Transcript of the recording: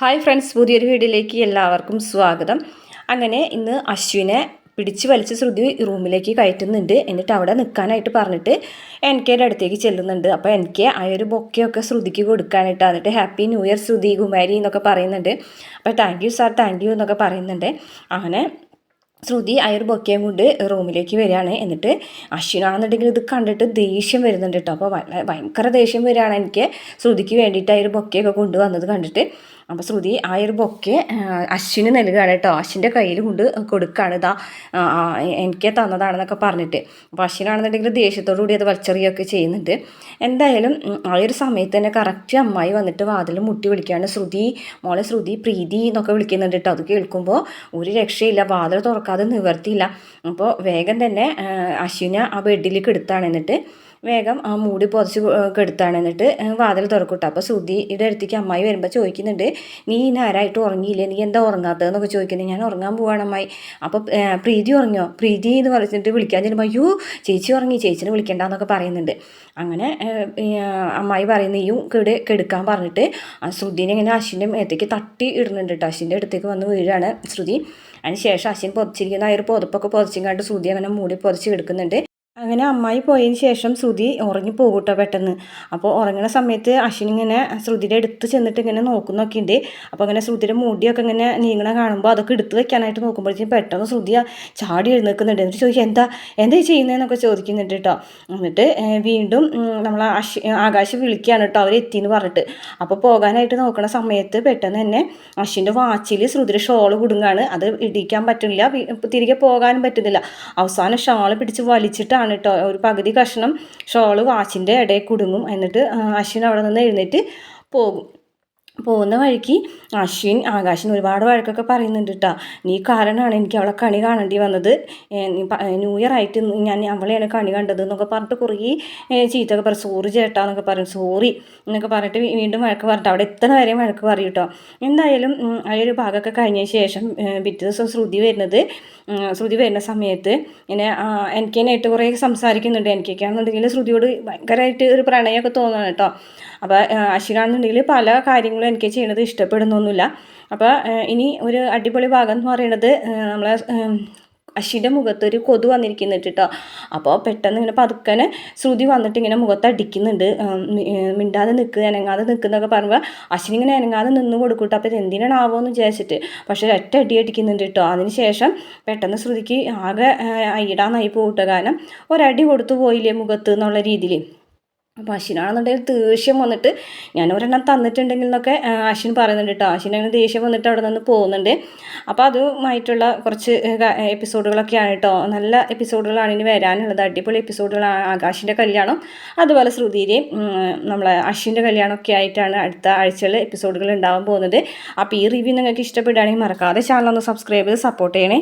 Hi friends പുതിയൊരു വീഡിയോയിലേക്ക് എല്ലാവർക്കും സ്വാഗതം. അങ്ങനെ ഇന്ന് അശ്വിനെ പിടിച്ച് വലിച്ച് ശ്രുതി റൂമിലേക്ക് കയറ്റുന്നുണ്ട്. എന്നിട്ട് അവിടെ നിൽക്കാനായിട്ട് പറഞ്ഞിട്ട് എൻ കെയുടെ അടുത്തേക്ക് ചെല്ലുന്നുണ്ട്. അപ്പോൾ എനിക്ക് ആ ഒരു ബൊക്കെയൊക്കെ ശ്രുതിക്ക് കൊടുക്കാനായിട്ട് എന്നിട്ട് happy new year Shruti Kumari എന്നൊക്കെ പറയുന്നുണ്ട്. അപ്പോൾ thank you sir thank you എന്നൊക്കെ പറയുന്നുണ്ട്. അങ്ങനെ ശ്രുതി അയർബൊക്കെയും കൊണ്ട് റൂമിലേക്ക് വരികയാണ്. എന്നിട്ട് അശ്വിനാണെന്നുണ്ടെങ്കിൽ ഇത് കണ്ടിട്ട് ദേഷ്യം വരുന്നുണ്ട് കേട്ടോ. അപ്പോൾ ഭയങ്കര ദേഷ്യം വരികയാണ് എനിക്ക് ശ്രുതിക്ക് വേണ്ടിയിട്ട് ആ ബൊക്കെയൊക്കെ കൊണ്ടുവന്നത് കണ്ടിട്ട്. അപ്പോൾ ശ്രുതി ആ ഒരു ബൊക്കെ അശ്വിന് നൽകുകയാണ് കേട്ടോ. അശ്വിന്റെ കയ്യിൽ കൊണ്ട് കൊടുക്കുകയാണ് ഇതാ എനിക്ക് തന്നതാണെന്നൊക്കെ പറഞ്ഞിട്ട്. അപ്പോൾ അശ്വിനാണെന്നുണ്ടെങ്കിൽ ദേഷ്യത്തോടു കൂടി അത് വലിച്ചെറിയൊക്കെ ചെയ്യുന്നുണ്ട്. എന്തായാലും ആ ഒരു സമയത്ത് തന്നെ കറക്റ്റ് അമ്മായി വന്നിട്ട് വാതിൽ മുട്ടി വിളിക്കുകയാണ്. ശ്രുതി മോളെ ശ്രുതി പ്രീതി എന്നൊക്കെ വിളിക്കുന്നുണ്ട് കേട്ടോ. അത് കേൾക്കുമ്പോൾ ഒരു രക്ഷയില്ല. വാതിൽ തുറക്കാതെ നിവർത്തിയില്ല. അപ്പോൾ വേഗം തന്നെ അശ്വിനെ ആ ബെഡിലേക്ക് എടുത്താണ്. എന്നിട്ട് വേഗം ആ മൂടി പൊതച്ച് കെടുത്താണ്. എന്നിട്ട് വാതിൽ തുറക്കൂട്ടോ. അപ്പോൾ സുധിയുടെ അടുത്തേക്ക് അമ്മായി വരുമ്പോൾ ചോദിക്കുന്നുണ്ട് നീ നേരായിട്ട് ഉറങ്ങിയില്ലേ? നീ എന്താ ഉറങ്ങാത്തതെന്നൊക്കെ ചോദിക്കുന്നത് ഞാൻ ഉറങ്ങാൻ പോവാണ് അമ്മായി. അപ്പോൾ പ്രീതി ഉറങ്ങിയോ? പ്രീതി എന്ന് പറഞ്ഞിട്ട് വിളിക്കാൻ ചെല്ലുമ്പോൾ അയ്യോ ചേച്ചി ഉറങ്ങി ചേച്ചിനെ വിളിക്കണ്ടെന്നൊക്കെ പറയുന്നുണ്ട്. അങ്ങനെ അമ്മായി പറയുന്ന നീയും കെട് കെടുക്കാൻ പറഞ്ഞിട്ട് ശ്രുതിനെ ഇങ്ങനെ അശ്വിന്റെ മേത്തേക്ക് തട്ടി ഇടുന്നുണ്ട് കേട്ടോ അശ്വിന്റെ അടുത്തേക്ക് വന്ന് വീഴാണ് ശ്രുതി അതിന് ശേഷം അശ്വിൻ പൊതിച്ചിരിക്കുന്ന. ആ ഒരു പുതപ്പൊക്കെ പൊതിച്ചും കണ്ട് ശ്രുതി അങ്ങനെ മൂടി പൊതിച്ച് എടുക്കുന്നുണ്ട് അങ്ങനെ അമ്മായി പോയതിന് ശേഷം ശ്രുതി ഉറങ്ങിപ്പോകും കേട്ടോ പെട്ടെന്ന്. അപ്പോൾ ഉറങ്ങുന്ന സമയത്ത് അശ്വിൻ ഇങ്ങനെ ശ്രുതിയുടെ അടുത്ത് ചെന്നിട്ട് ഇങ്ങനെ നോക്കുന്നൊക്കെ ഉണ്ട് അപ്പോൾ അങ്ങനെ ശ്രുതിയുടെ മുടിയൊക്കെ ഇങ്ങനെ നീങ്ങണ കാണുമ്പോൾ അതൊക്കെ എടുത്ത് വെക്കാനായിട്ട് നോക്കുമ്പോഴത്തേക്കും പെട്ടെന്ന് ശ്രുതി ചാടി എഴുന്നേൽക്കുന്നുണ്ട്. എന്നിട്ട് ചോദിക്കും എന്താ എന്താ ചെയ്യുന്നതെന്നൊക്കെ ചോദിക്കുന്നുണ്ട് കേട്ടോ. എന്നിട്ട് വീണ്ടും നമ്മൾ അശ് ആകാശ് വിളിക്കുകയാണ് കേട്ടോ അവർ എത്തിയെന്ന് പറഞ്ഞിട്ട്. അപ്പോൾ പോകാനായിട്ട് നോക്കുന്ന സമയത്ത് പെട്ടെന്ന് തന്നെ അശ്വിന്റെ വാച്ചിൽ ശ്രുതിയുടെ ഷോൾ കുടുങ്ങാണ്. അത് ഇടിക്കാൻ പറ്റുന്നില്ല. തിരികെ പോകാനും പറ്റുന്നില്ല. അവസാനം ഷോൾ പിടിച്ച് വലിച്ചിട്ടാണ് ആണ് കേട്ടോ. ഒരു പകുതി കഷ്ണം ഷോൾ വാച്ചിന്റെ ഇടയിൽ കുടുങ്ങും. എന്നിട്ട് അശ്വിൻ അവിടെ നിന്ന് എഴുന്നേറ്റ് പോകും. പോകുന്ന വഴിക്ക് അശ്വിൻ ആകാശിന് ഒരുപാട് വഴക്കൊക്കെ പറയുന്നുണ്ട് കേട്ടോ നീ കാരണമാണ് എനിക്ക് അവളെ കണി കാണേണ്ടി വന്നത്. ന്യൂ ഇയർ ആയിട്ട് ഞാൻ അവളെയാണ് കണി കണ്ടത് എന്നൊക്കെ പറഞ്ഞിട്ട് കുറേ ചീത്തൊക്കെ പറയും. സോറി ചേട്ടാ എന്നൊക്കെ പറയും. സോറി എന്നൊക്കെ പറഞ്ഞിട്ട് വീണ്ടും വഴക്ക് പറഞ്ഞിട്ട് അവിടെ എത്തണ വരെ വഴക്ക് പറയും കേട്ടോ എന്തായാലും ആ ഒരു ഭാഗമൊക്കെ കഴിഞ്ഞ ശേഷം പിറ്റേ ദിവസം ശ്രുതി വരുന്നത് ശ്രുതി വരുന്ന സമയത്ത് ഇങ്ങനെ തന്നെയായിട്ട് കുറേ സംസാരിക്കുന്നുണ്ട്. എനിക്കൊക്കെയാണെന്നുണ്ടെങ്കിൽ ശ്രുതിയോട് ഭയങ്കരമായിട്ട് ഒരു പ്രണയമൊക്കെ തോന്നുന്നു കേട്ടോ അപ്പോൾ അശ്വിനാണെന്നുണ്ടെങ്കിൽ പല കാര്യങ്ങളും എനിക്ക് ചെയ്യണത് ഇഷ്ടപ്പെടുന്നൊന്നുമില്ല. അപ്പോൾ ഇനി ഒരു അടിപൊളി ഭാഗം എന്ന് പറയുന്നത് നമ്മളെ അശ്വിന്റെ മുഖത്ത് ഒരു കൊതു വന്നിരിക്കുന്നുണ്ട് കേട്ടോ അപ്പോൾ പെട്ടെന്ന് ഇങ്ങനെ പതുക്കനെ ശ്രുതി വന്നിട്ട് ഇങ്ങനെ മുഖത്ത് അടിക്കുന്നുണ്ട്. മിണ്ടാതെ നിൽക്കുക അനങ്ങാതെ നിൽക്കുന്നൊക്കെ പറയുമ്പോൾ അശ്വിൻ ഇങ്ങനെ അനങ്ങാതെ നിന്ന് കൊടുക്കൂട്ടോ. അപ്പോൾ ഇത് എന്തിനാണാവോ എന്ന് വിചാരിച്ചിട്ട്. പക്ഷേ ഒറ്റ അടി അടിക്കുന്നുണ്ട് കേട്ടോ അതിന് ശേഷം പെട്ടെന്ന് ശ്രുതിക്ക് ആകെ അയ്യിടാന്നായി പോകട്ടോ കാരണം ഒരടി കൊടുത്തു പോയില്ലേ മുഖത്ത് എന്നുള്ള രീതിയിൽ അപ്പോൾ അശ്വിനാണെന്നുണ്ടെങ്കിൽ ദേഷ്യം വന്നിട്ട് ഞാൻ ഒരെണ്ണം തന്നിട്ടുണ്ടെങ്കിൽ എന്നൊക്കെ അശ്വിൻ പറയുന്നുണ്ട് കേട്ടോ അശ്വിൻ അങ്ങനെ ദേഷ്യം വന്നിട്ട് അവിടെ നിന്ന് പോകുന്നുണ്ട്. അപ്പോൾ അതുമായിട്ടുള്ള കുറച്ച് എപ്പിസോഡുകളൊക്കെയാണ് കേട്ടോ നല്ല എപ്പിസോഡുകളാണ് ഇനി വരാനുള്ളത്. അടിപൊളി എപ്പിസോഡുകളാണ്. ആകാശിന്റെ കല്യാണം അതുപോലെ ശ്രുതിയിലെയും നമ്മളെ അശ്വിന്റെ കല്യാണമൊക്കെ ആയിട്ടാണ് അടുത്ത ആഴ്ചയിൽ എപ്പിസോഡുകൾ ഉണ്ടാവാൻ പോകുന്നത്. അപ്പോൾ ഈ റിവ്യൂ നിങ്ങൾക്ക് ഇഷ്ടപ്പെടുകയാണെങ്കിൽ മറക്കാതെ ചാനൽ ഒന്ന് സബ്സ്ക്രൈബ് ചെയ്ത് സപ്പോർട്ട് ചെയ്യണേ.